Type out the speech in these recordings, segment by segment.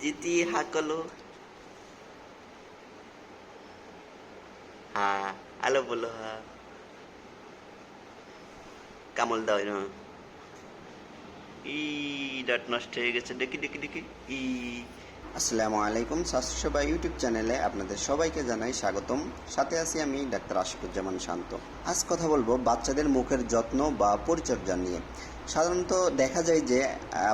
জিতি হাকলো হ্যাঁ আলো বলো হ্যাঁ কামল দাও না ই ডাট নষ্ট হয়ে গেছে দেখি দেখি দেখি ই আসসালামু আলাইকুম স্বাস্থ্যসেবা ইউটিউব চ্যানেলে আপনাদের সবাইকে জানাই স্বাগতম। সাথে আছি আমি ডাক্তার আশিকুজ্জামান শান্ত। আজ কথা বলব বাচ্চাদের মুখের যত্ন বা পরিচর্যা নিয়ে। সাধারণত দেখা যায় যে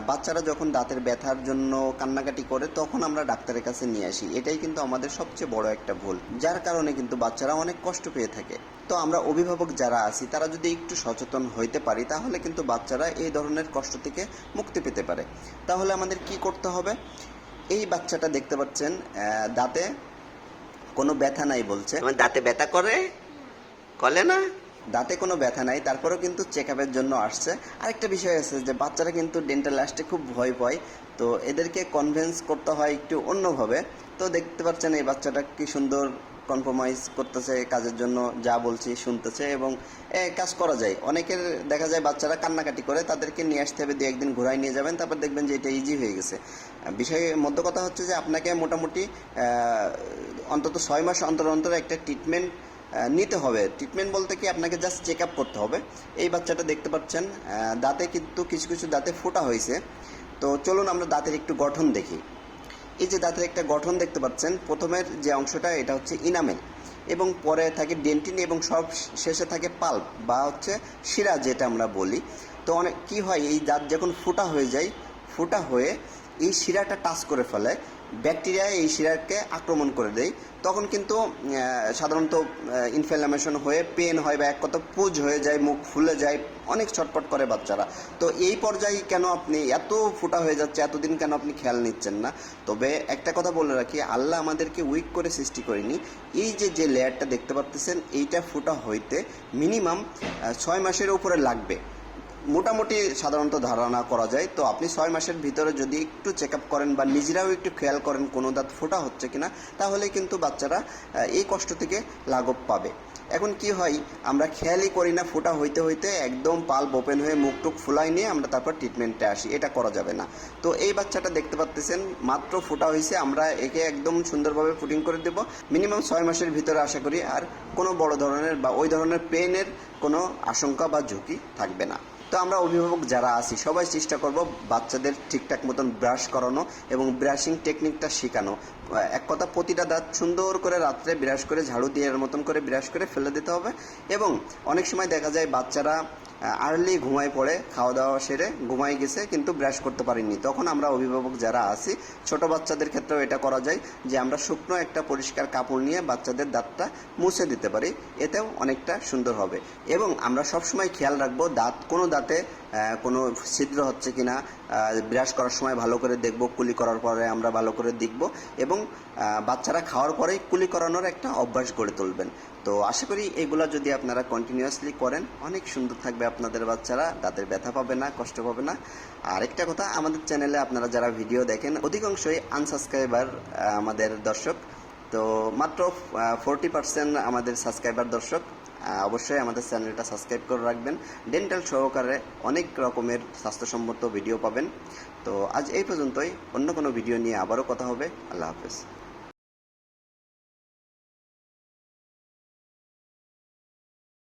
বাচ্চারা যখন দাঁতের ব্যথার জন্য কান্নাকাটি করে, তখন আমরা ডাক্তারের কাছে নিয়ে আসি। এটাই কিন্তু আমাদের সবচেয়ে বড় একটা ভুল, যার কারণে কিন্তু বাচ্চারা অনেক কষ্ট পেয়ে থাকে। তো আমরা অভিভাবক যারা আছি, তারা যদি একটু সচেতন হইতে পারি, তাহলে কিন্তু বাচ্চারা এই ধরনের কষ্ট থেকে মুক্তি পেতে পারে। তাহলে আমাদের কি করতে হবে? এই বাচ্চাটা দেখতে পাচ্ছেন দাঁতে কোনো ব্যথা নাই বলছে। মানে দাঁতে ব্যথা করে? কলে না? দাঁতে কোনো ব্যথা নাই তারপরেও কিন্তু চেক আপের জন্য আসছে। আরেকটা বিষয় আছে যে বাচ্চারা কিন্তু ডেন্টাল আসতে খুব ভয় পায় তো এদেরকে কনভেন্স করতে হয় একটু অন্যভাবে। তো দেখতে পাচ্ছেন এই বাচ্চাটা কি সুন্দর কম্প্রোমাইজ করতেছে, কাজের জন্য যা বলছি, শুনতেছে এবং কাজ করা যায়। অনেকের দেখা যায় বাচ্চারা কান্নাকাটি করে, তাদেরকে নিয়ে আসতে হবে দু একদিন ঘোরায় নিয়ে যাবেন, তারপর দেখবেন যে এটা ইজি হয়ে গেছে। বিষয়, মধ্য কথা হচ্ছে যে আপনাকে মোটামুটি অন্তত ছয় মাস অন্তর অন্তর একটা ট্রিটমেন্ট নিতে হবে। ট্রিটমেন্ট বলতে কি আপনাকে জাস্ট চেক আপ করতে হবে। এই বাচ্চাটা দেখতে পাচ্ছেন দাঁতে কিন্তু কিছু কিছু দাঁতে ফোটা হয়েছে। তো চলুন আমরা দাঁতের একটু গঠন দেখি। এই যে দাঁতের একটা গঠন দেখতে পাচ্ছেন, প্রথমের যে অংশটা, এটা হচ্ছে ইনামেল এবং পরে থাকে ডেন্টিন এবং সব শেষে থাকে পাল্প বা হচ্ছে শিরা যেটা আমরা বলি। তো অনেক, কী হয়, এই দাঁত যখন ফোটা হয়ে যায়, ফোটা হয়ে এই শিরাটা টাচ করে ফেলে, ব্যাকটেরিয়া এই শিরাকে আক্রমণ করে দেয়। তখন কিন্তু সাধারণত ইনফ্লামেশন হয়ে পেন হয় বা এক কথা পুজ হয়ে যায়, মুখ ফুলে যায়, অনেক ছটপট করে বাচ্চারা। তো এই পর্যায়ে কেন আপনি এত ফোটা হয়ে যাচ্ছে, এতদিন কেন আপনি খেয়াল নিচ্ছেন না? তবে একটা কথা বলে রাখি, আল্লাহ আমাদেরকে উইক করে সৃষ্টি করেনি। এই যে যে লেয়ারটা দেখতে পাচ্ছেন এইটা ফোটা হইতে মিনিমাম ছয় মাসের উপরে লাগবে। মোটামুটি সাধারণত ধারণা করা যায়। তো আপনি ছয় মাসের ভিতরে যদি একটু চেক আপ করেন বা নিজেরাও একটু খেয়াল করেন কোনো দাঁত ফোটা হচ্ছে কিনা তাহলে কিন্তু বাচ্চারা এই কষ্ট থেকে লাঘব পাবে। এখন কি হয়, আমরা খেয়ালই করি না ফোটা হইতে হইতে, একদম পাল্প ওপেন হয়ে মুখ টুক ফুলাই নিয়ে আমরা তারপর ট্রিটমেন্টে আসি। এটা করা যাবে না। তো এই বাচ্চাটা দেখতে পাচ্ছেন মাত্র ফোটা হয়েছে আমরা একে একদম সুন্দরভাবে ফুটিং করে দেব। মিনিমাম ছয় মাসের ভিতরে আশা করি আর কোনো বড় ধরনের বা ওই ধরনের পেনের কোনো আশঙ্কা বা ঝুঁকি থাকবে না। তো আমরা অভিভাবক যারা আছি, সবাই চেষ্টা করব বাচ্চাদের ঠিকঠাক মতন ব্রাশ করানো এবং ব্রাশিং টেকনিকটা শেখানো। এক কথা, প্রতিটা দাঁত সুন্দর করে রাত্রে ব্রাশ করে, ঝাড়ু দিয়ে মতন করে ব্রাশ করে ফেলে দিতে হবে। এবং অনেক সময় দেখা যায় বাচ্চারা আর্লি ঘুমায় পড়ে খাওয়া দাওয়া সেরে ঘুমাই গেছে কিন্তু ব্রাশ করতে পারিনি। তখন আমরা অভিভাবক যারা আছি, ছোট বাচ্চাদের ক্ষেত্রেও এটা করা যায় যে আমরা শুকনো একটা পরিষ্কার কাপড় নিয়ে বাচ্চাদের দাঁতটা মুছে দিতে পারি। এতেও অনেকটা সুন্দর হবে। এবং আমরা সবসময় খেয়াল রাখব, দাঁত কোনো দাঁতে কোনো ছিদ্র হচ্ছে কি না ব্রাশ করার সময় ভালো করে দেখব, কুলি করার পরে আমরা ভালো করে দেখব এবং বাচ্চারা খাওয়ার পরেই কুলি করানোর একটা অভ্যাস গড়ে তুলবেন। তো আশা করি এগুলো যদি আপনারা কন্টিনিউয়াসলি করেন, অনেক সুন্দর থাকবে আপনাদের বাচ্চারা দাঁতের ব্যথা পাবে না, কষ্ট পাবে না। আর একটা কথা, আমাদের চ্যানেলে আপনারা যারা ভিডিও দেখেন, অধিকাংশই আনসাবস্ক্রাইবার আমাদের দর্শক। তো মাত্র ফোরটি পার্সেন্ট আমাদের সাবস্ক্রাইবার দর্শক। অবশ্যই আমাদের চ্যানেলটা সাবস্ক্রাইব করে রাখবেন। ডেন্টাল সহকারে অনেক রকমের স্বাস্থ্যসম্মত ভিডিও পাবেন। তো আজ এই পর্যন্তই। অন্য কোনো ভিডিও নিয়ে আবারও কথা হবে। আল্লাহ হাফেজ।